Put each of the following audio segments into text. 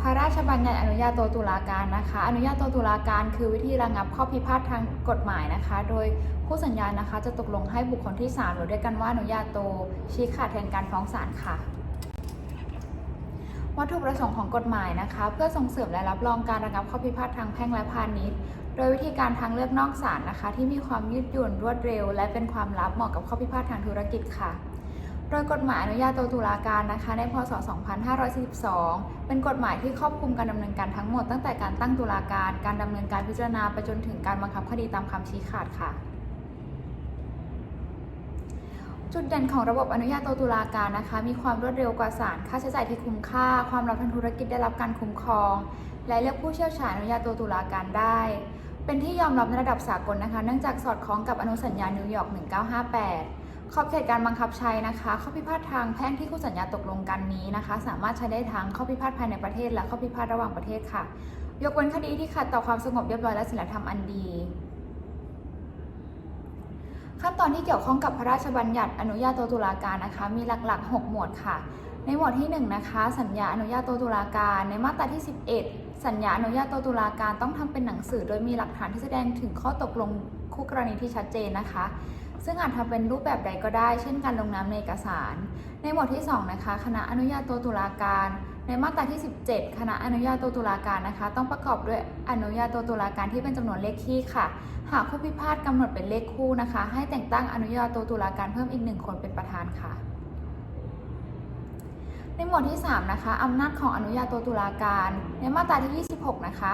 พระราชบัญญัติอนุญาโตตุลาการนะคะ อนุญาโตตุลาการคือวิธีระงับข้อพิพาททางกฎหมายนะคะ โดยผู้สัญญานะคะจะตกลงให้บุคคลที่ 3 หรือเรียกกันว่าอนุญาโตชี้ขาดแทนการฟ้องศาลค่ะ วัตถุประสงค์ของกฎหมายนะคะ เพื่อส่งเสริมและรับรองการระงับข้อพิพาททางแพ่งและพาณิชย์ โดยวิธีการทางเลือกนอกศาลนะคะ ที่มีความยืดหยุ่นรวดเร็ว และเป็นความลับเหมาะกับข้อพิพาททางธุรกิจค่ะ โดยกฎหมายอนุญาโตตุลาการนะคะในพศ 2542 เป็นกฎหมายที่ครอบคลุมการดำเนินการทั้งหมดตั้งแต่การตั้งตุลาการ การดำเนินการพิจารณาไปจนถึงการบังคับคดีตามคำชี้ขาดค่ะจุดเด่นของระบบอนุญาโตตุลาการนะคะ มีความรวดเร็วกว่าศาลค่าใช้จ่ายที่คุ้มค่า ความลับทางธุรกิจได้รับการคุ้มครอง และเลือกผู้เชี่ยวชาญอนุญาโตตุลาการได้ เป็นที่ยอมรับในระดับสากลนะคะ เนื่องจากสอดคล้องกับอนุสัญญา นิวยอร์ก 1958 ขอบเขตการบังคับใช้นะคะ ข้อพิพาททางแพ่งที่คู่สัญญาตกลงกันนี้นะคะ สามารถใช้ได้ทั้งข้อพิพาทภายในประเทศและข้อพิพาทระหว่างประเทศค่ะ ยกเว้นคดีที่ขัดต่อความสงบเรียบร้อยและศีลธรรมอันดี ขั้นตอนที่เกี่ยวข้องกับพระราชบัญญัติอนุญาโตตุลาการนะคะ มีหลักๆ 6 หมวดค่ะ ในหมวดที่ 1 นะคะ สัญญาอนุญาโตตุลาการ ในมาตราที่ 11 สัญญาอนุญาโตตุลาการต้องทำเป็นหนังสือ โดยมีหลักฐานที่แสดงถึงข้อตกลงคู่กรณีที่ชัดเจนนะคะ ซึ่งอาจทำเป็นรูปแบบใดก็ได้ เช่นการลงนามในเอกสาร ในหมวดที่ 2 นะคะ คณะอนุญาโตตุลาการ ในมาตราที่ 17 คณะอนุญาโตตุลาการนะคะ ต้องประกอบด้วยอนุญาโตตุลาการที่เป็นจำนวนเลขคี่ค่ะ หากผู้พิพาทกำหนดเป็นเลขคู่นะคะ ให้แต่งตั้งอนุญาโตตุลาการเพิ่มอีกหนึ่งคนเป็นประธานค่ะ ในหมวดที่ 3 นะคะอำนาจของอนุญาโตตุลาการ ในมาตราที่ 26 นะคะ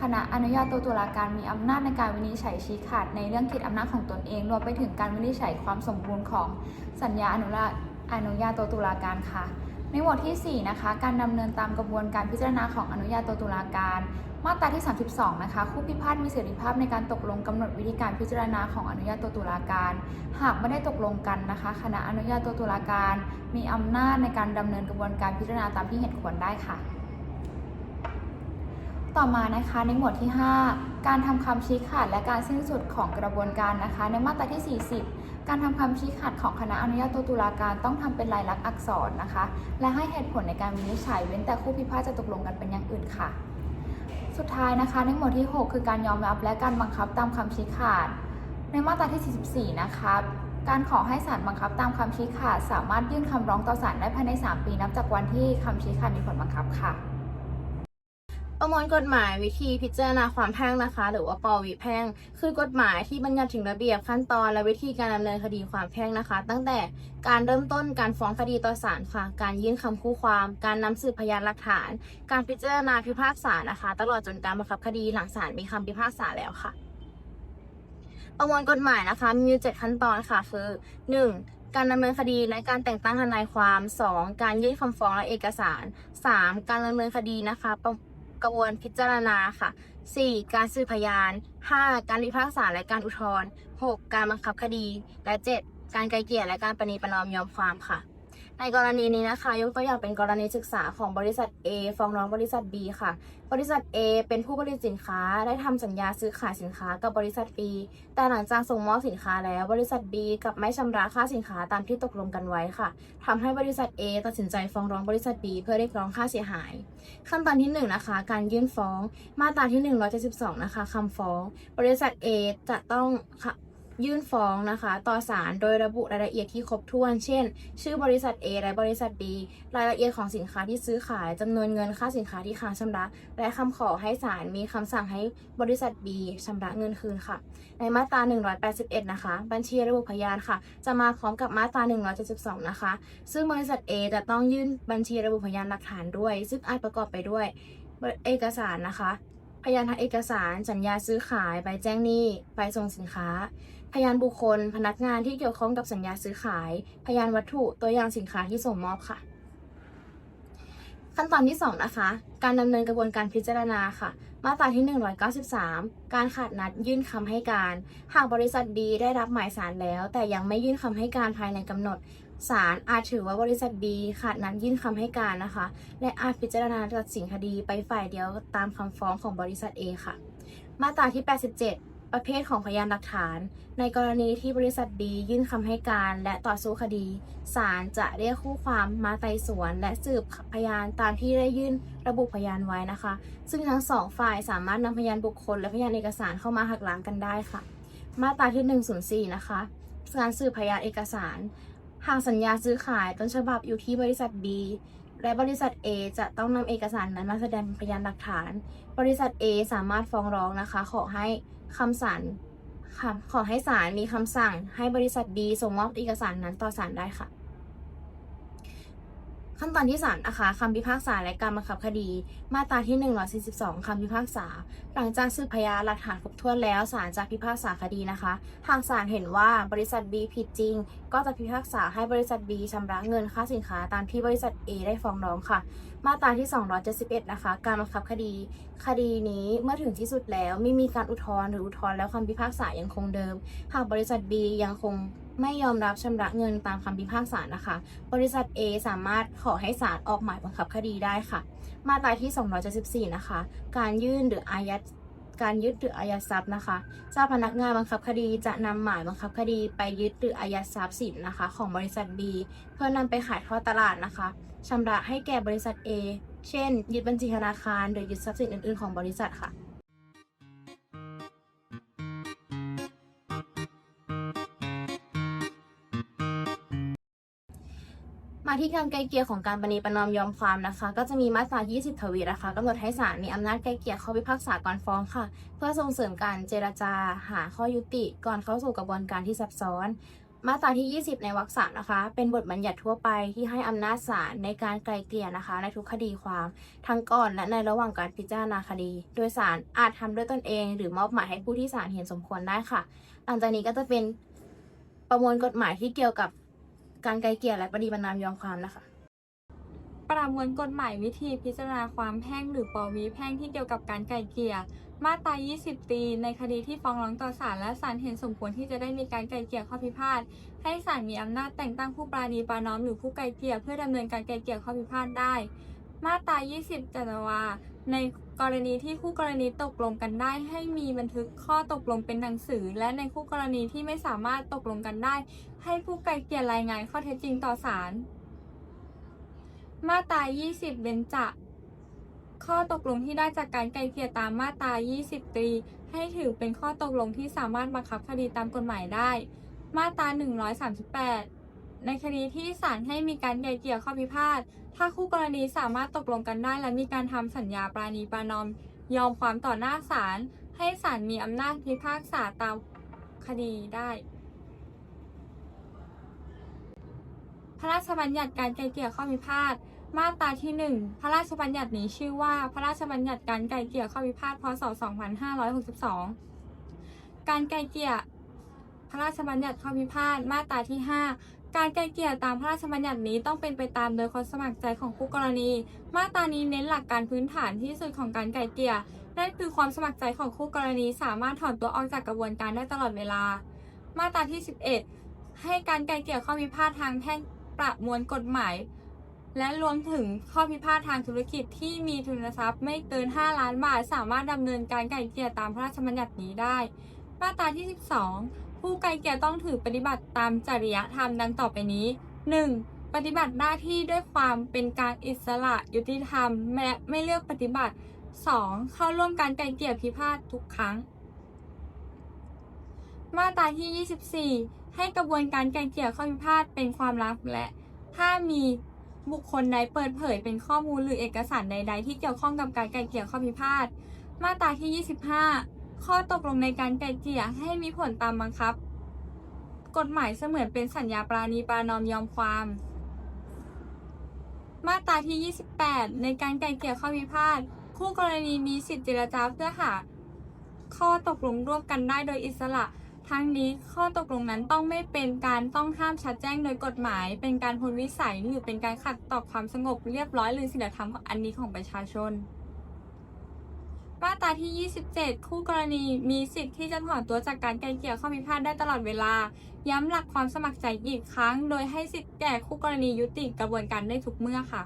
คณะอนุญาโตตุลาการมีอำนาจในการวินิจฉัยชี้ขาดในเรื่องขีดอำนาจของตนเอง รวมไปถึงการวินิจฉัยความสมบูรณ์ของสัญญาอนุญาอนุญาโตตุลาการค่ะ ในหมวดที่ 4 นะคะ การดำเนินตามกระบวนการพิจารณาของอนุญาโตตุลาการ มาตราที่ 32 นะคะผู้พิพาทมีเสรีภาพในการตกลงกำหนดวิธีการพิจารณาของอนุญาโตตุลาการ หากไม่ได้ตกลงกันนะคะ คณะอนุญาโตตุลาการ มีอำนาจในการดำเนินกระบวนการพิจารณาตามที่เห็นควรได้ค่ะ ต่อมานะคะในหมวดที่ 5 การทำคำชี้ขาดและการสิ้นสุดของกระบวนการนะคะ ในมาตราที่ 40การทำคำชี้ขาดของคณะอนุญาโตตุลาการต้องทำเป็นลายลักษณ์อักษรนะคะ และให้เหตุผลในการวินิจฉัยเว้นแต่คู่พิพาทจะตกลงกันเป็นอย่างอื่นค่ะ สุดท้ายนะคะ ในหมวดที่ 6 คือการยอมรับและการบังคับตามคำชี้ขาด ในมาตราที่ 44 นะคะการขอให้ศาลบังคับตามคำชี้ขาด สามารถยื่นคำร้องต่อศาลได้ภายใน 3 ปีนับจากวันที่คำชี้ขาดมีผลบังคับค่ะ ประมวลกฎหมายวิธีพิจารณาความแพ่งนะคะ หรือว่าปวิแพ่ง คือกฎหมายที่บัญญัติถึงระเบียบขั้นตอนและวิธีการดำเนินคดีความแพ่งนะคะ ตั้งแต่การเริ่มต้นการฟ้องคดีต่อศาลค่ะ การยื่นคำคู่ความ การนำสืบพยานหลักฐาน การพิจารณาพิพากษานะคะ ตลอดจนการบังคับคดีหลังศาลมีคำพิพากษาแล้วค่ะ ประมวลกฎหมายนะคะมีอยู่เจ็ดขั้นตอนค่ะคือ 1. การดำเนินคดีและการแต่งตั้งทนายความ 2. การยื่นคำฟ้องและเอกสาร 3. การดำเนินคดีนะคะประ กระบวนพิจารณาค่ะ 4. การสืบพยาน 5. การพิพากษาและการอุทธรณ์ 6. การบังคับคดี และ 7. การไกลเกลี่ยและการประนีประนอมยอมความค่ะ ในกรณีนี้นะคะ ยกตัวอย่างเป็นกรณีศึกษาของบริษัท A ฟ้องร้องบริษัท B ค่ะ บริษัท A เป็นผู้ผลิตสินค้าได้ทำสัญญาซื้อขายสินค้ากับบริษัท B แต่หลังจากส่งมอบสินค้าแล้ว บริษัท B กลับไม่ชำระค่าสินค้าตามที่ตกลงกันไว้ค่ะทำให้บริษัท A ตัดสินใจฟ้องร้องบริษัท B เพื่อเรียกร้องค่าเสียหาย ขั้นตอนที่1นงนะคะ การยื่นฟ้อง มาตราที่172นะคะคำฟ้อง บริษัท A จะต้อง ยื่นฟ้องนะคะ ต่อศาลโดยระบุรายละเอียดที่ครบถ้วน เช่น ชื่อบริษัท A และบริษัท B รายละเอียดของสินค้าที่ซื้อขายจำนวนเงินค่าสินค้าที่ค้างชำระ และคำขอให้ศาลมีคำสั่งให้บริษัท B ชำระเงินคืนค่ะ ในมาตรา 181 นะคะ บัญชีระบุพยานค่ะ จะมาพร้อมกับมาตรา 172 นะคะ ซึ่งบริษัท A จะต้องยื่นบัญชีระบุพยานหลักฐานด้วย ซึ่งอาจประกอบไปด้วย เอกสารนะคะพยานทางเอกสาร สัญญาซื้อขาย ใบแจ้งหนี้ ใบส่งสินค้า พยานบุคคล พนักงานที่เกี่ยวข้องกับสัญญาซื้อขาย พยานวัตถุตัวอย่างสินค้าที่ส่งมอบค่ะ ขั้นตอนที่ 2 นะคะ การดำเนินกระบวนการพิจารณาค่ะ มาตราที่ 193 การขาดนัดยื่นคำให้การ หากบริษัท B ได้รับหมายสารแล้ว แต่ยังไม่ยื่นคำให้การภายในกำหนดศาลอาจถือว่าบริษัท B ขาดนัดยื่นคำให้การนะคะ และอาจพิจารณาตัดสินคดีไปฝ่ายเดียวตามคำฟ้องของบริษัท A ค่ะ มาตราที่ 87 ประเภทของพยานหลักฐาน ในกรณีที่บริษัทดียื่นคำให้การและต่อสู้คดีศาลจะเรียกคู่ความมาไต่สวน และสืบพยานตามที่ได้ยื่นระบุพยานไว้นะคะ ซึ่งทั้งสองฝ่ายสามารถนำพยานบุคคล และพยานเอกสารเข้ามาหักล้างกันได้ค่ะ มาตราที่ 104 นะคะการสืบพยานเอกสาร หากสัญญาซื้อขายต้นฉบับอยู่ที่บริษัท B และบริษัท A จะต้องนำเอกสารนั้นมาแสดงเป็นพยานหลักฐาน บริษัท A สามารถฟ้องร้องนะคะ ขอให้คำสั่งขอให้ศาลมีคำสั่งให้บริษัท B ส่งมอบเอกสารนั้นต่อศาลได้ค่ะ ขั้นตอนที่ศาลนะคะคำพิพากษาและการบังคับคดี มาตราที่ 142คำพิพากษา หลังจากสืบพยานหลักฐานครบถ้วนแล้วศาลจะพิพากษาคดีนะคะ หากศาลเห็นว่าบริษัท B ผิดจริง ก็จะพิพากษาให้บริษัท B ชำระเงินค่าสินค้าตามที่บริษัท A ได้ฟ้องร้องค่ะ มาตราที่ 271 นะคะ การบังคับคดี คดีนี้เมื่อถึงที่สุดแล้วไม่มีการอุทธรณ์หรืออุทธรณ์แล้วคำพิพากษายังคงเดิม หากบริษัท B ยังคง ไม่ยอมรับชำระเงินตามคำพิพากษานะคะ บริษัท A สามารถขอให้ศาลออกหมายบังคับคดีได้ค่ะ มาตราที่ 274 นะคะ การยื่นหรืออายัดการยึดหรืออายัดทรัพย์นะคะ เจ้าพนักงานบังคับคดีจะนำหมายบังคับคดีไปยึดหรืออายัดทรัพย์สินนะคะ ของบริษัท B เพื่อนำไปขายทอดตลาดนะคะชำระให้แก่บริษัท A เช่น ยึดบัญชีธนาคารหรือยึดทรัพย์สินอื่นๆของบริษัทค่ะ มาที่การไกลเกลี่ยของการประนีประนอมยอมความนะคะ ก็จะมีมาตรา 20 ทวีนะคะกำหนดให้ศาลมีอำนาจไกลเกลี่ยข้อพิพากษาก่อนฟ้องค่ะ เพื่อส่งเสริมการเจรจาหาข้อยุติก่อนเข้าสู่กระบวนการที่ซับซ้อนมาตราที่ 20 ในวรรคสามนะคะ เป็นบทบัญญัติทั่วไปที่ให้อำนาจศาลในการไกลเกลี่ยนะคะ ในทุกคดีความ ทั้งก่อนและในระหว่างการพิจารณาคดี โดยศาลอาจทำด้วยตนเอง หรือมอบหมายให้ผู้ที่ศาลเห็นสมควรได้ค่ะหลังจากนี้ก็จะเป็นประมวลกฎหมายที่เกี่ยวกับ การไกลเกลี่ยและประนีประนอมยอมความนะคะ ประมวลกฎหมายวิธีพิจารณาความแพ่งหรือปวีแพ่งที่เกี่ยวกับการไกลเกลี่ย มาตรา 20 ตีในคดีที่ฟ้องร้องต่อศาลและศาลเห็นสมควรที่จะได้มีการไกลเกลี่ยข้อพิพาทให้ศาลมีอำนาจแต่งตั้งผู้ปราณีปรานอมหรือผู้ไกลเกลี่ยเพื่อดำเนินการไกลเกลี่ยข้อพิพาทได้ มาตรา 20จัตวาใน กรณีที่คู่กรณีตกลงกันได้ให้มีบันทึกข้อตกลงเป็นหนังสือ และในคู่กรณีที่ไม่สามารถตกลงกันได้ ให้ผู้ไกลเกลี่ยรายงานข้อเท็จจริงต่อศาลมาตรา 20 เบญจะข้อตกลงที่ได้จากการไกลเกลี่ยตามมาตรา 20 ตรี ให้ถือเป็นข้อตกลงที่สามารถบังคับคดีตามกฎหมายได้ มาตรา 138 ในคดีที่ศาลให้มีการไกลเกลี่ยข้อพิพาท ถ้าคู่กรณีสามารถตกลงกันได้ และมีการทำสัญญาปราณีประนอม ยอมความต่อหน้าศาลให้ศาลมีอำนาจพิพากษาตามคดีได้ พระราชบัญญัติการไกลเกลี่ยข้อพิพาทมาตราที่ 1 พระราชบัญญัตินี้ชื่อว่า พระราชบัญญัติการไกลเกลี่ยข้อพิพาท พศ 2562 การไกลเกลี่ย พระราชบัญญัติข้อพิพาท มาตราที่ 5 การไกลเกลี่ยตามพระราชบัญญัตินี้ต้องเป็นไปตามโดยความสมัครใจของคู่กรณี มาตรานี้เน้นหลักการพื้นฐานที่สุดของการไกลเกลี่ย นั่นคือความสมัครใจของคู่กรณีสามารถถอนตัวออกจากกระบวนการได้ตลอดเวลา มาตราที่ 11 ให้การไกลเกลี่ยข้อพิพาททางแพ่งประมวลกฎหมาย และรวมถึงข้อพิพาททางธุรกิจที่มีทุนทรัพย์ไม่เกิน 5 ล้านบาท สามารถดำเนินการไกลเกลี่ยตามพระราชบัญญัตินี้ได้ มาตราที่ 12 ผู้ไกลเกลี่ยต้องถือปฏิบัติตามจริยธรรมดังต่อไปนี้ 1. ปฏิบัติหน้าที่ด้วยความเป็นกางอิสระยุติธรรมและไม่เลือกปฏิบัติ 2. เข้าร่วมการไกลเกลี่ยพิพาททุกครั้ง มาตราที่ 24 ให้กระบวนการไกลเกลี่ยข้อพิพาทเป็นความลับและถ้ามีบุคคลใดเปิดเผยเป็นข้อมูลหรือเอกสารใด ๆ ที่เกี่ยวข้องกับการไกลเกลี่ยข้อพิพาท มาตราที่ 25 ข้อตกลงในการไกล่เกลี่ยให้มีผลตามบังคับ กฎหมายเสมือนเป็นสัญญาปราณีปรานอมยอมความ มาตราที่ 28 ในการไกล่เกลี่ยข้อพิพาทคู่กรณีมีสิทธิเจรจาเพื่อหา ข้อตกลงร่วมกันได้โดยอิสระ ทั้งนี้ข้อตกลงนั้นต้องไม่เป็นการต้องห้ามชัดแจ้งโดยกฎหมาย เป็นการพ้นวิสัยหรือเป็นการขัดต่อความสงบเรียบร้อยหรือศีลธรรมอันนี้ของประชาชน มาตราที่ 27 คู่กรณีมีสิทธิ์ที่จะถอนตัวจากการไกลเกี่ยข้อพิพาทได้ตลอดเวลา ย้ำหลักความสมัครใจอีกครั้ง โดยให้สิทธิ์แก่คู่กรณียุติกระบวนการได้ทุกเมื่อค่ะ